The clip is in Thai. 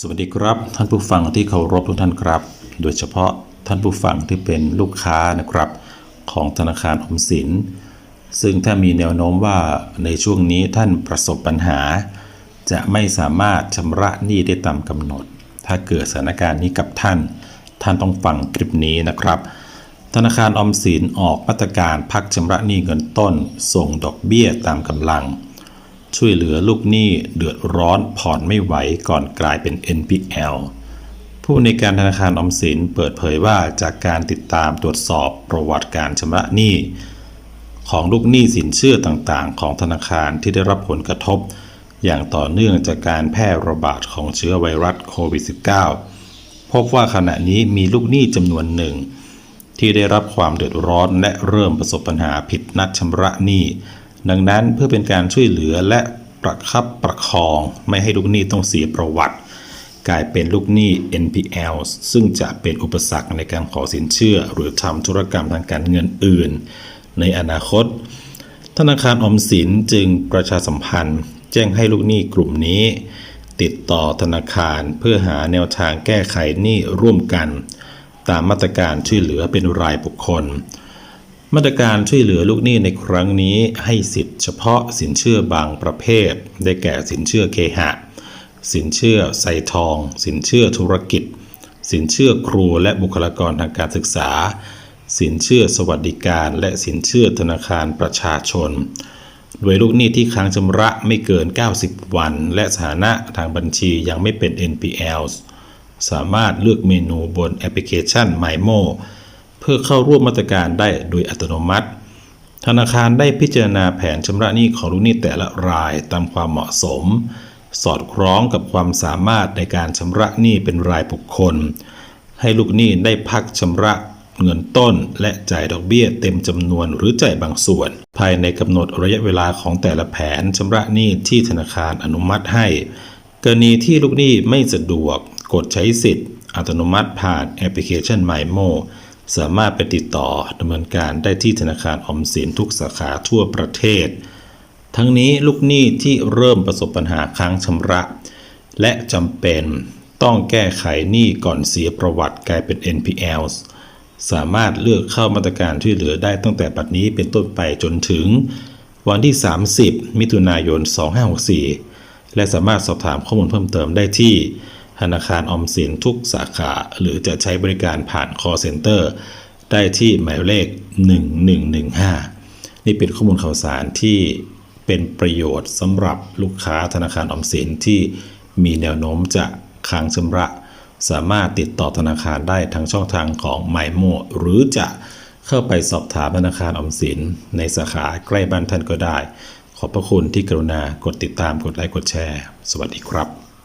สวัสดีครับ ท่านผู้ฟังที่เคารพทุกท่านครับ โดยเฉพาะท่านผู้ฟังที่เป็นลูกค้านะครับ ของธนาคารออมสิน ซึ่งถ้ามีแนวโน้มว่าในช่วงนี้ท่านประสบปัญหา จะไม่สามารถชำระหนี้ได้ตามกำหนด ถ้าเกิดสถานการณ์นี้กับท่าน ท่านต้องฟังคลิปนี้นะครับ ธนาคารออมสินออกมาตรการพักชำระหนี้เงินต้น ส่งดอกเบี้ยตามกำลัง ช่วยเหลือลูกหนี้เดือดร้อนผ่อนไม่ไหวก่อนกลายเป็น NPL ผู้ในการธนาคารอมสินเปิดเผยว่าจากการติดตามตรวจสอบประวัติการชำระหนี้ของลูกหนี้สินเชื่อต่างๆ ของธนาคารที่ได้รับผลกระทบ อย่างต่อเนื่องจากการแพร่ระบาดของเชื้อไวรัสโควิด -19 พบว่าขณะนี้มีลูกหนี้จำนวนหนึ่ง ที่ได้รับความเดือดร้อนและเริ่มประสบปัญหาผิดนัดชำระหนี้ ดังนั้นเพื่อเป็นการช่วยเหลือและประคับประคอง ไม่ให้ลูกหนี้ต้องเสียประวัติ กลายเป็นลูกหนี้ NPL ซึ่งจะเป็นอุปสรรคในการขอสินเชื่อ หรือทำธุรกรรมทางการเงินอื่น ในอนาคต ธนาคารออมสินจึงประชาสัมพันธ์ แจ้งให้ลูกหนี้กลุ่มนี้ ติดต่อธนาคารเพื่อหาแนวทางแก้ไขหนี้ร่วมกัน ตามมาตรการช่วยเหลือเป็นรายบุคคล มาตรการช่วยเหลือลูกหนี้ในครั้งนี้ให้สิทธิ์เฉพาะสินเชื่อบางประเภท ได้แก่สินเชื่อเคหะ สินเชื่อใส่ทอง สินเชื่อธุรกิจ สินเชื่อครูและบุคลากรทางการศึกษา สินเชื่อสวัสดิการ และสินเชื่อธนาคารประชาชน โดยลูกหนี้ที่ค้างชำระไม่เกิน 90 วัน และสถานะทางบัญชียังไม่เป็น NPL สามารถเลือกเมนูบนแอปพลิเคชัน MyMo เพื่อเข้าร่วมมาตรการได้โดยอัตโนมัติ ธนาคารได้พิจารณาแผนชำระหนี้ของลูกหนี้แต่ละรายตามความเหมาะสม สอดคล้องกับความสามารถในการชำระหนี้เป็นรายบุคคล ให้ลูกหนี้ได้พักชำระเงินต้นและจ่ายดอกเบี้ยเต็มจำนวนหรือจ่ายบางส่วน ภายในกำหนดระยะเวลาของแต่ละแผนชำระหนี้ที่ธนาคารอนุมัติให้ กรณีที่ลูกหนี้ไม่สะดวก กดใช้สิทธิ์ อัตโนมัติผ่านแอปพลิเคชัน MyMo สามารถไปติดต่อดำเนินการได้ที่ธนาคารออมสินทุกสาขาทั่วประเทศ ทั้งนี้ลูกหนี้ที่เริ่มประสบปัญหาค้างชำระ และจำเป็นต้องแก้ไขหนี้ก่อนเสียประวัติกลายเป็น NPL สามารถเลือกเข้ามาตรการช่วยเหลือได้ตั้งแต่บัดนี้เป็นต้นไปจนถึง วันที่ 30 มิถุนายน 2564 และสามารถสอบถามข้อมูลเพิ่มเติมได้ที่ ธนาคารออมสินทุกสาขา หรือจะใช้บริการผ่าน call center ได้ที่หมายเลข 1115 นี่เป็นข้อมูลข่าวสารที่เป็นประโยชน์สำหรับลูกค้าธนาคารออมสินที่มีแนวโน้มจะค้างชำระ สามารถติดต่อธนาคารได้ทางช่องทางของ m ม m o หรือจะเข้าไปสอบถามธนาคารออมสิน ในสาขาใกล้บ้านท่านก็ได้ ขอบพระคุณที่กรุณากดติดตามกดไลค์กดแชร์ สวัสดีครับ